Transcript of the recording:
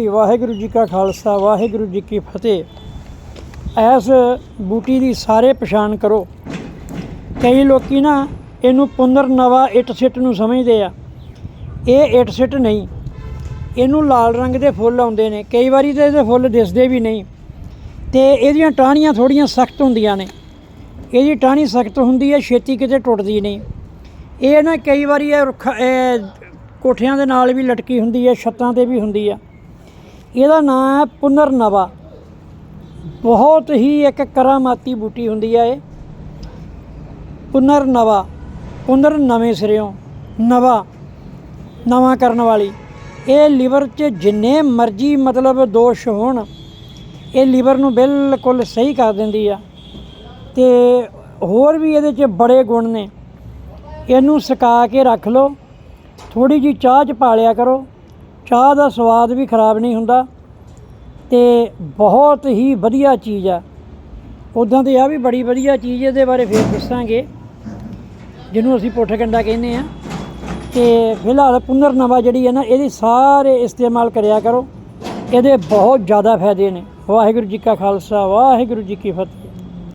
ਵਾਹਿਗੁਰੂ ਜੀ ਕਾ ਖਾਲਸਾ, ਵਾਹਿਗੁਰੂ ਜੀ ਕੀ ਫਤਿਹ। ਐਸ ਬੂਟੀ ਦੀ ਸਾਰੇ ਪਛਾਣ ਕਰੋ। ਕਈ ਲੋਕੀ ਨਾ ਇਹਨੂੰ ਪੁਨਰ ਨਵਾ ਇੱਟ ਸਿੱਟ ਨੂੰ ਸਮਝਦੇ ਆ। ਇਹ ਇੱਟ ਸਿੱਟ ਨਹੀਂ। ਇਹਨੂੰ ਲਾਲ ਰੰਗ ਦੇ ਫੁੱਲ ਆਉਂਦੇ ਨੇ। ਕਈ ਵਾਰੀ ਤਾਂ ਇਹਦੇ ਫੁੱਲ ਦਿਸਦੇ ਵੀ ਨਹੀਂ। ਤੇ ਇਹਦੀਆਂ ਟਾਹਣੀਆਂ ਥੋੜੀਆਂ ਸਖਤ ਹੁੰਦੀਆਂ ਨੇ। ਇਹਦੀ ਟਾਹਣੀ ਸਖਤ ਹੁੰਦੀ ਹੈ, ਛੇਤੀ ਕਿਤੇ ਟੁੱਟਦੀ ਨਹੀਂ। ਇਹ ਨਾ ਕਈ ਵਾਰੀ ਇਹ ਰੁੱਖ ਕੋਠਿਆਂ ਦੇ ਨਾਲ ਵੀ ਲਟਕੀ ਹੁੰਦੀ ਹੈ, ਛੱਤਾਂ ਤੇ ਵੀ ਹੁੰਦੀ ਆ। ਇਹਦਾ ਨਾਮ ਹੈ ਪੁਨਰ ਨਵਾ ਬਹੁਤ ਹੀ ਇੱਕ ਕਰਾਮਾਤੀ ਬੂਟੀ ਹੁੰਦੀ ਹੈ ਇਹ। ਪੁਨਰ ਨਵਾ ਪੁਨਰ ਨਵੇਂ ਸਿਰਿਓਂ, ਨਵਾ, ਨਵਾਂ ਕਰਨ ਵਾਲੀ। ਇਹ ਲੀਵਰ 'ਚ ਜਿੰਨੇ ਮਰਜ਼ੀ ਮਤਲਬ ਦੋਸ਼ ਹੋਣ, ਇਹ ਲੀਵਰ ਨੂੰ ਬਿਲਕੁਲ ਸਹੀ ਕਰ ਦਿੰਦੀ ਆ। ਤੇ ਹੋਰ ਵੀ ਇਹਦੇ 'ਚ ਬੜੇ ਗੁਣ ਨੇ। ਇਹਨੂੰ ਸੁਕਾ ਕੇ ਰੱਖ ਲਓ। ਥੋੜੀ ਜੀ ਚਾਹ 'ਚ ਪਾ ਲਿਆ ਕਰੋ। ਚਾਹ ਦਾ ਸਵਾਦ ਵੀ ਖਰਾਬ ਨਹੀਂ ਹੁੰਦਾ ਤੇ ਬਹੁਤ ਹੀ ਵਧੀਆ ਚੀਜ਼ ਆ। ਉਦਾਂ ਤੇ ਆ ਵੀ ਬੜੀ ਵਧੀਆ ਚੀਜ਼, ਇਹਦੇ ਬਾਰੇ ਫੇਰ ਦੱਸਾਂਗੇ। ਜਿਹਨੂੰ ਅਸੀਂ ਪੁੱਠ ਕੰਡਾ ਕਹਿੰਦੇ ਆ। ਤੇ ਫਿਲਹਾਲ ਪੁਨਰ ਨਵਾ ਜਿਹੜੀ ਹੈ ਨਾ, ਇਹਦੀ ਸਾਰੇ ਇਸਤੇਮਾਲ ਕਰਿਆ ਕਰੋ। ਇਹਦੇ ਬਹੁਤ ਜ਼ਿਆਦਾ ਫਾਇਦੇ ਨੇ। ਵਾਹਿਗੁਰੂ ਜੀ ਕਾ ਖਾਲਸਾ, ਵਾਹਿਗੁਰੂ ਜੀ ਕੀ ਫਤਿਹ।